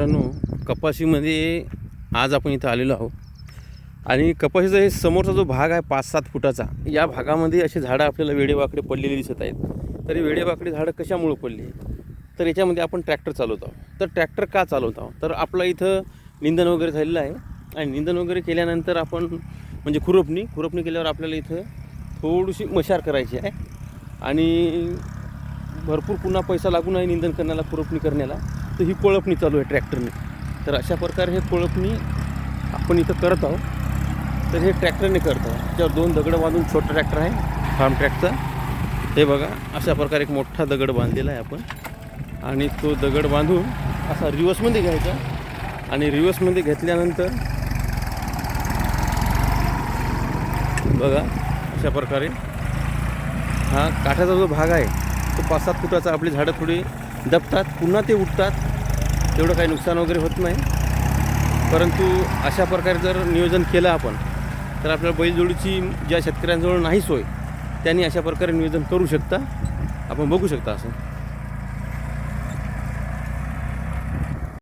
मित्रांनो कपाशीमध्ये आज आपण इथं आलेलो आहोत. आणि कपाशीचा हे समोरचा जो भाग आहे पाच सात फुटाचा या भागामध्ये असे झाडं आपल्याला वेडेवाकडे पडलेली दिसत आहेत. तर वेडेवाकडे झाडं कशामुळं पडली? तर याच्यामध्ये आपण ट्रॅक्टर चालवत आहोत. तर ट्रॅक्टर का चालवत आहोत? तर आपलं इथं निंदन वगैरे झालेलं आहे. आणि निंदन वगैरे केल्यानंतर आपण म्हणजे खुरपणी खुरपणी केल्यावर आपल्याला इथं थोडीशी मशार करायची आहे. आणि भरपूर पुन्हा पैसा लागून आहे निंदन करण्याला खुरपणी करण्याला. तर ही कोळपणी चालू आहे ट्रॅक्टरने. तर अशा प्रकारे हे कोळपणी आपण इथं करत आहोत. तर हे ट्रॅक्टरने करत आहोत. त्याच्यावर दोन दगडं बांधून छोटं ट्रॅक्टर आहे फार्म ट्रॅकचा हे बघा अशा प्रकारे एक मोठा दगड बांधलेला आहे आपण. आणि तो दगड बांधून असा रिवर्समध्ये घ्यायचा. आणि रिवर्समध्ये घेतल्यानंतर बघा अशा प्रकारे हा काठाचा जो भाग आहे तो पाच सात फुटाचा आपली झाडं थोडी दबतात पुन्हा ते उठतात तेवढं काही नुकसान वगैरे होत नाही. परंतु अशा प्रकारे जर नियोजन केलं आपण तर आपल्या बैलजोडीची ज्या शेतकऱ्यांजवळ नाही सोय त्यांनी अशा प्रकारे नियोजन करू शकता. आपण बघू शकता असं.